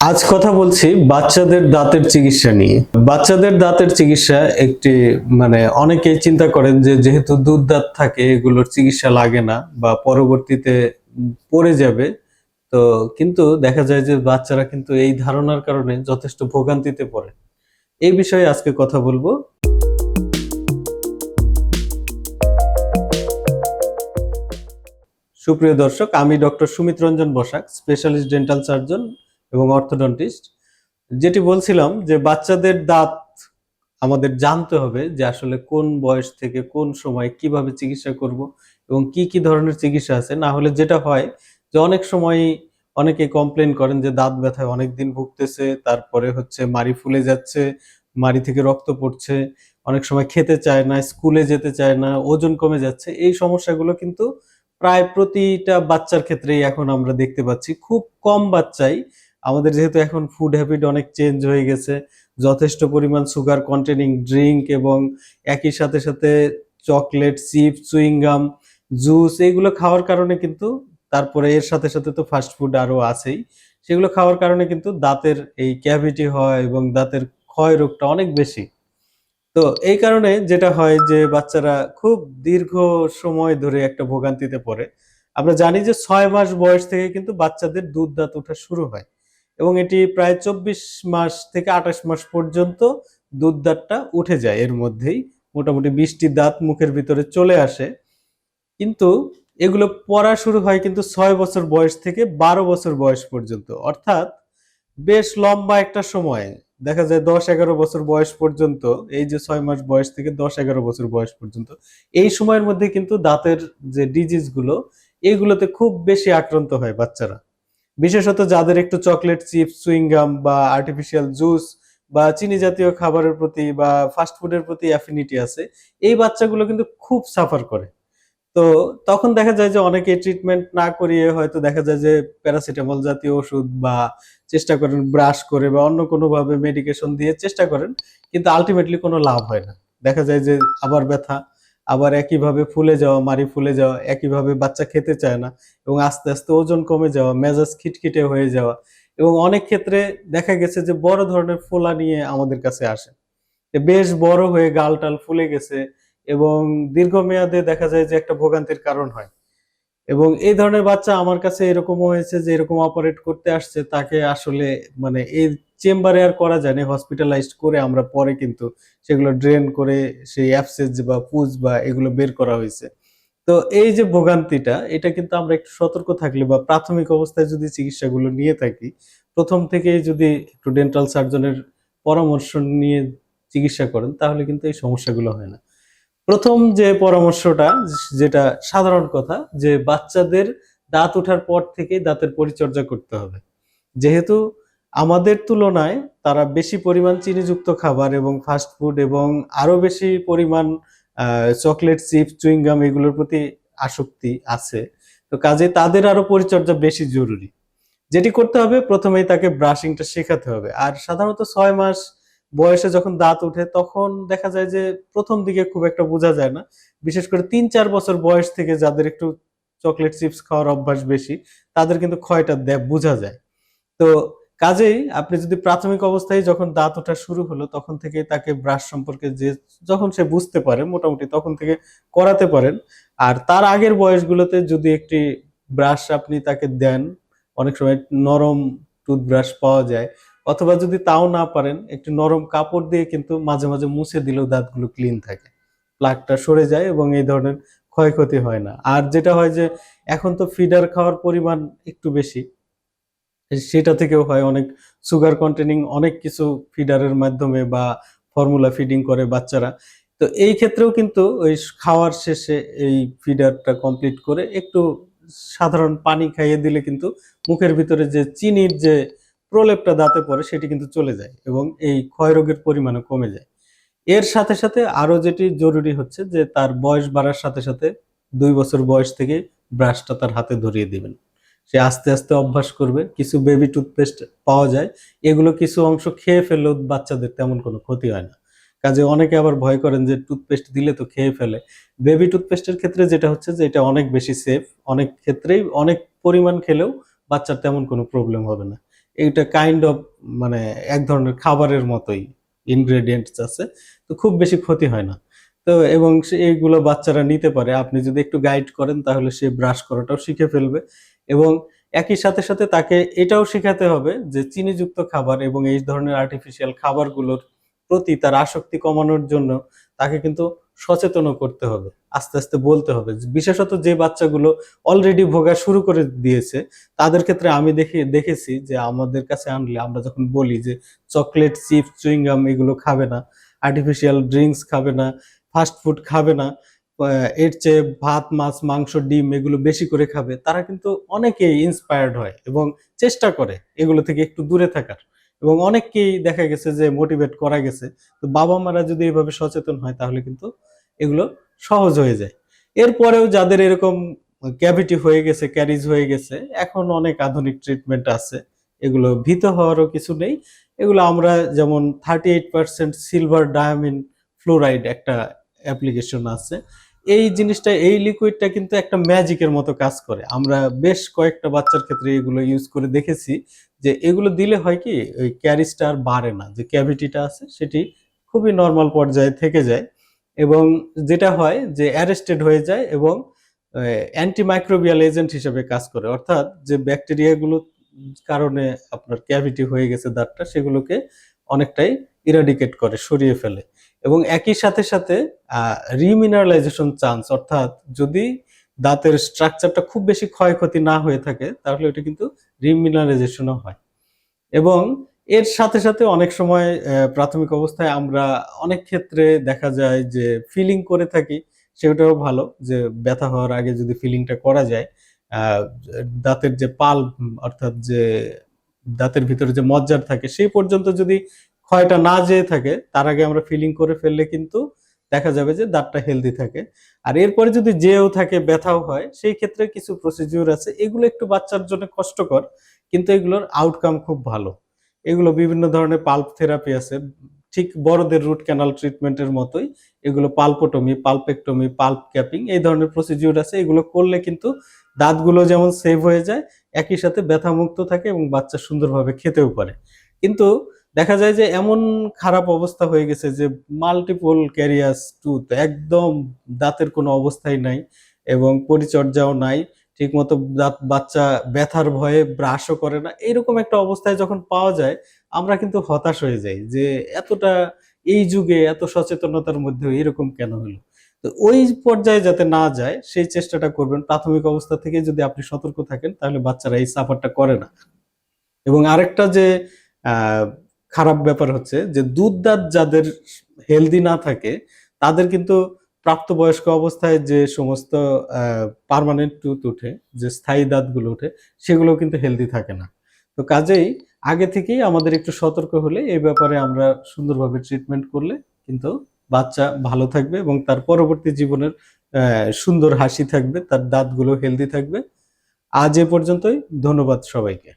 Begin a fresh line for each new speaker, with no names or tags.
আজ কথা বলছি বাচ্চাদের দাঁতের চিকিৎসা নিয়ে। বাচ্চাদের দাঁতের চিকিৎসা একটি মানে অনেকেই চিন্তা করেন যে যেহেতু দুধ দাঁত থাকে, এগুলোর চিকিৎসা লাগে না বা পরবর্তীতে পড়ে যাবে। তো কিন্তু দেখা যায় যে বাচ্চারা কিন্তু এই ধারণার কারণে যথেষ্ট ভোগান্তিতে পড়ে। এই বিষয়ে আজকে কথা বলব। সুপ্রিয় দর্শক, আমি doctor Sumit Ranjan Basak, specialist dental surgeon. এবং অর্থোডন্টিস্ট, যেটি বলছিলাম যে বাচ্চাদের দাঁত আমাদের জানতে হবে যে আসলে কোন বয়স থেকে কোন সময় কীভাবে চিকিৎসা করব এবং কি কি ধরনের চিকিৎসা আছে। না হলে যেটা হয় যে অনেক সময় অনেকে কমপ্লেন করেন যে দাঁত ব্যথায় অনেক দিন ভুগতেছে, তারপরে হচ্ছে মাড়ি ফুলে যাচ্ছে, মাড়ি থেকে রক্ত পড়ছে, অনেক সময় খেতে চায় না স্কুলে যেতে চায় না, ওজন কমে যাচ্ছে। এই সমস্যাগুলো কিন্তু প্রায় প্রতিটা বাচ্চার ক্ষেত্রেই এখন আমরা দেখতে পাচ্ছি। খুব কম বাচ্চাই আমাদের যেহেতু এখন ফুড হ্যাবিট অনেক চেঞ্জ হয়ে গেছে, যথেষ্ট পরিমাণ সুগার কন্টেনিং ড্রিঙ্ক এবং একই সাথে সাথে চকলেট চিপস চুইংগাম জুস এইগুলো খাওয়ার কারণে কিন্তু তারপরে এর সাথে সাথে তো ফাস্ট ফুড আরও আছেই। সেগুলো খাওয়ার কারণে কিন্তু দাঁতের এই ক্যাভিটি হয় এবং দাঁতের ক্ষয় রোগটা অনেক বেশি। তো এই কারণে যেটা হয় যে বাচ্চারা খুব দীর্ঘ সময় ধরে একটা ভোগান্তিতে পড়ে। আমরা জানি যে ছয় মাস বয়স থেকে কিন্তু বাচ্চাদের দুধ দাঁত ওঠা শুরু হয়। এবং এটি প্রায় চব্বিশ মাস থেকে আঠাশ মাস পর্যন্ত দুধ দাঁতটা উঠে যায়। এর মধ্যেই মোটামুটি বিশটি দাঁত মুখের ভিতরে চলে আসে। কিন্তু এগুলো পড়া শুরু হয় কিন্তু ছয় বছর বয়স থেকে বারো বছর বয়স পর্যন্ত। অর্থাৎ বেশ লম্বা একটা সময়। দেখা যায় দশ এগারো বছর বয়স পর্যন্ত, এই যে ছয় মাস বয়স থেকে দশ এগারো বছর বয়স পর্যন্ত, এই সময়ের মধ্যে কিন্তু দাঁতের যে ডিজিজগুলো এইগুলোতে খুব বেশি আক্রান্ত হয় বাচ্চারা। বিশেষত যাদের একটু চকলেট চিপস সুইংগাম বা আর্টিফিশিয়াল জুস বা চিনি জাতীয় খাবারের প্রতি বা ফাস্ট ফুডের প্রতি অ্যাফিনিটি আছে, এই বাচ্চাগুলো কিন্তু খুব সাফার করে। তো তখন দেখা যায় যে অনেকে ট্রিটমেন্ট না করিয়ে হয়তো দেখা যায় যে প্যারাসিটামল জাতীয় ওষুধ বা চেষ্টা করেন ব্রাশ করে বা অন্য কোনো ভাবে মেডিকেশন দিয়ে চেষ্টা করেন, কিন্তু আলটিমেটলি কোনো লাভ হয় না। দেখা যায় যে আবার ব্যথা আবার একইভাবে ফুলে যাওয়া মারি ফুলে যাওয়া একইভাবে বাচ্চা খেতে চায় না এবং আস্তে আস্তে ওজন কমে যাওয়া, মেজাজ খিটখিটে হয়ে যাওয়া এবং অনেক ক্ষেত্রে দেখা গেছে যে বড় ধরনের ফোলা নিয়ে আমাদের কাছে আসে। বেশ বড় হয়ে গাল টাল ফুলে গেছে এবং দীর্ঘমেয়াদে দেখা যায় যে একটা ভোগান্তির কারণ হয়। এবং এই ধরনের বাচ্চা আমার কাছে এরকমও হয়েছে যে এরকম অপারেট করতে আসছে, তাকে আসলে মানে এই চেম্বারে আর করা যায় না হসপিটালাইজড করে আমরা পরে কিন্তু সেগুলো ড্রেন করে সেই অ্যাপসেজ বা পুজ বা এগুলো বের করা হয়েছে। তো এই যে ভোগান্তিটা, এটা কিন্তু আমরা একটু সতর্ক থাকলে বা প্রাথমিক অবস্থায় যদি চিকিৎসাগুলো নিয়ে থাকি, প্রথম থেকেই যদি একটু ডেন্টাল সার্জনের পরামর্শ নিয়ে চিকিৎসা করেন, তাহলে কিন্তু এই সমস্যাগুলো হয় না। প্রথম যে পরামর্শটা, যেটা সাধারণ কথা, যে বাচ্চাদের দাঁত ওঠার পর থেকে দাঁতের পরিচর্যা করতে হবে। যেহেতু আমাদের তুলনায় তারা বেশি পরিমাণ চিনিযুক্ত খাবার এবং ফাস্ট ফুড এবং আরও বেশি পরিমাণ চকলেট চিপস চুইংগাম এগুলোর প্রতি আসক্তি আছে। তো কাজে তাদের আরও পরিচর্যা বেশি জরুরি। যেটি করতে হবে, প্রথমেই তাকে ব্রাশিংটা শেখাতে হবে। আর সাধারণত ছয় মাস বয়সে যখন দাঁত ওঠে, তখন দেখা যায় যে প্রথম দিকে খুব একটা বোঝা যায় না। বিশেষ করে তিন চার বছর বয়স থেকে যাদের একটু চকলেট চিপস খাওয়ার অভ্যাস বেশি, তাদের কিন্তু ক্ষয়টা বোঝা যায়। তো কাজেই আপনি যদি প্রাথমিক অবস্থায় যখন দাঁত ওঠা শুরু হলো, তখন থেকে তাকে ব্রাশ সম্পর্কে যে, যখন সে বুঝতে পারে, মোটামুটি তখন থেকে করাতে পারেন। আর তার আগের বয়সগুলোতে যদি একটি ব্রাশ আপনি তাকে দেন, অনেক সময় নরম টুথব্রাশ পাওয়া যায়, অথবা যদি তাও না পারেন, একটু নরম কাপড় দিয়ে কিন্তু মাঝে মাঝে মুছে দিলেও দাঁতগুলো ক্লিন থাকে। প্লাকটা সরে যায় এবং এই ধরনের ক্ষয়ক্ষতি হয় না। আর যেটা হয় যে, এখন তো ফিডার খাওয়ার পরিমাণ একটু বেশি। সেটা থেকেও হয় অনেক সুগার কন্টেনিং অনেক কিছু ফিডারের মাধ্যমে বা ফর্মুলা ফিডিং করে বাচ্চারা। তো এই ক্ষেত্রেও কিন্তু ওই খাওয়ার শেষে এই ফিডারটা কমপ্লিট করে একটু সাধারণ পানি খাইয়ে দিলে কিন্তু মুখের ভিতরে যে চিনির যে প্রলেপটা দাঁতে পড়ে সেটি কিন্তু চলে যায় এবং এই ক্ষয় রোগের পরিমাণও কমে যায়। এর সাথে সাথে আরও যেটি জরুরি হচ্ছে যে তার বয়স বাড়ার সাথে সাথে দুই বছর বয়স থেকে ব্রাশটা তার হাতে ধরিয়ে দিবেন। সে আস্তে আস্তে অভ্যাস করবে, কিছু বেবি টুথপেস্ট পাওয়া যায়, এগুলো কিছু অংশ খেয়ে ফেললেও বাচ্চাদের তেমন কোনো ক্ষতি হয় না। কাজে অনেকে আবার ভয় করেন যে টুথপেস্ট দিলে তো খেয়ে ফেলে। বেবি টুথপেস্টের ক্ষেত্রে যেটা হচ্ছে যে এটা অনেক বেশি সেফ অনেক ক্ষেত্রেই অনেক পরিমাণ খেলেও বাচ্চার তেমন কোনো প্রবলেম হবে না। এইটা কাইন্ড অফ মানে এক ধরনের খাবারের মতোই ইনগ্রেডিয়েন্টস আছে, তো খুব বেশি ক্ষতি হয় না। তো এবং এইগুলো বাচ্চারা নিতে পারে। আপনি যদি একটু গাইড করেন তাহলে সে ব্রাশ করাটাও শিখে ফেলবে। এবং একই সাথে সাথে তাকে এটাও শেখাতে হবে যে চিনিযুক্ত খাবার এবং এই ধরনের আর্টিফিশিয়াল খাবারগুলোর প্রতি তার আসক্তি কমানোর জন্য তাকে কিন্তু সচেতনও করতে হবে, আস্তে আস্তে বলতে হবে। বিশেষত যে বাচ্চাগুলো অলরেডি ভোগা শুরু করে দিয়েছে, তাদের ক্ষেত্রে আমি দেখি, দেখেছি যে আমাদের কাছে আনলে, আমরা যখন বলি যে চকলেট চিপস চুইংগাম এগুলো খাবে না আর্টিফিশিয়াল ড্রিঙ্কস খাবে না ফাস্ট ফুড খাবে না এর চেয়ে ভাত, মাছ, মাংস, ডিম এগুলো বেশি করে খাবে, তারা কিন্তু অনেকেই ইন্সপায়ার্ড হয় এবং চেষ্টা করে এগুলো থেকে একটু দূরে থাকার। এবং অনেককেই দেখা গেছে যে মোটিভেট করা গেছে। তো বাবা মারা যদি এভাবে সচেতন হয়, তাহলে কিন্তু এগুলো সহজ হয়ে যায়। এরপরেও যাদের এরকম ক্যাভিটি হয়ে গেছে ক্যারিজ হয়ে গেছে, এখন অনেক আধুনিক ট্রিটমেন্ট আছে। এগুলো ভীত হওয়ারও কিছু নেই। এগুলো আমরা যেমন thirty eight percent silver diamine fluoride একটা অ্যাপ্লিকেশন আছে। এই জিনিসটা, এই লিকুইডটা কিন্তু একটা ম্যাজিকের মতো কাজ করে। আমরা বেশ কয়েকটা বাচ্চার ক্ষেত্রে এগুলো ইউজ করে দেখেছি যে এগুলো দিলে হয় কি, ওই ক্যারিজটা আর বাড়ে না। যে ক্যাভিটিটা আছে, সেটি খুবই নর্মাল পর্যায়ে থেকে যায় এবং যেটা হয় যে অ্যারেস্টেড হয়ে যায় এবং অ্যান্টিমাইক্রোবিয়াল এজেন্ট হিসেবে কাজ করে। অর্থাৎ যে ব্যাকটেরিয়াগুলো কারণে আপনার ক্যাভিটি হয়ে গেছে দাঁতটা, সেগুলোকে অনেকটাই ইরাডিকেট করে, সরিয়ে ফেলে। এবং একই সাথে সাথে রিমিনারালাইজেশন চান্স অর্থাৎ যদি দাঁতের স্ট্রাকচারটা খুব বেশি ক্ষয়ক্ষতি না হয়ে থাকে, তাহলে এটা কিন্তু রিমিনারাইজেশনও হয়। এবং এর সাথে সাথে অনেক সময় প্রাথমিক অবস্থায় আমরা অনেক ক্ষেত্রে দেখা যায় যে ফিলিং করে থাকি, সেটাও ভালো যে ব্যথা হওয়ার আগে যদি ফিলিংটা করা যায় দাঁতের যে পাল, অর্থাৎ যে দাঁতের ভিতরে যে মজ্জার থাকে, সেই পর্যন্ত যদি ক্ষয়টা না যেয়ে থাকে, তার আগে আমরা ফিলিং করে ফেললে কিন্তু দেখা যাবে যে দাঁতটা হেলদি থাকে। আর এরপরে যদি যেও থাকে, ব্যথাও হয়, সেই ক্ষেত্রে কিছু প্রসিডিউর আছে। এগুলো একটু বাচ্চার জন্য কষ্টকর, কিন্তু এগুলোর আউটকাম খুব ভালো। এগুলো বিভিন্ন ধরনের পাল্প থেরাপি আছে। ঠিক বড়দের রুট ক্যানাল ট্রিটমেন্টের মতোই এগুলো পাল্পোটমি পাল্পেক্টমি পাল্প ক্যাপিং এই ধরনের প্রসিডিউর আছে। এগুলো করলে কিন্তু দাঁতগুলো যেমন সেভ হয়ে যায়, একই সাথে ব্যথা মুক্ত থাকে এবং বাচ্চা সুন্দরভাবে খেতেও পারে। কিন্তু দেখা যায় যে এমন খারাপ অবস্থা হয়ে গেছে যে মাল্টিপল ক্যারিয়াস টুথ একদম দাঁতের কোনো অবস্থাই নাই এবং পরিচর্যাও নাই, ঠিকমতো দাঁত বাচ্চা ব্যথার ভয়ে ব্রাশও করে না। এরকম একটা অবস্থায় যখন পাওয়া যায়, আমরা কিন্তু হতাশ হয়ে যাই যে এতটা এই যুগে এত সচেতনতার মধ্যে এরকম কেন হলো? তো ওই পর্যায়ে যাতে না যায়, সেই চেষ্টাটা করবেন। প্রাথমিক অবস্থা থেকে যদি আপনি সতর্ক থাকেন, তাহলে বাচ্চারা এই সাফারটা করে না। এবং আরেকটা যে খারাপ ব্যাপার হচ্ছে যে দুধ দাঁত যাদের হেলদি না থাকে, তাদের কিন্তু প্রাপ্তবয়স্ক অবস্থায় যে সমস্ত পার্মানেন্ট টুথ উঠে, যে স্থায়ী দাঁতগুলো উঠে সেগুলো কিন্তু হেলদি থাকে না। তো কাজেই আগে থেকেই আমাদের একটু সতর্ক হলে এই ব্যাপারে আমরা সুন্দরভাবে ট্রিটমেন্ট করলে কিন্তু বাচ্চা ভালো থাকবে এবং তার পরবর্তী জীবনের সুন্দর হাসি থাকবে, তার দাঁতগুলো হেলদি থাকবে। আজ এ পর্যন্তই, ধন্যবাদ সবাইকে।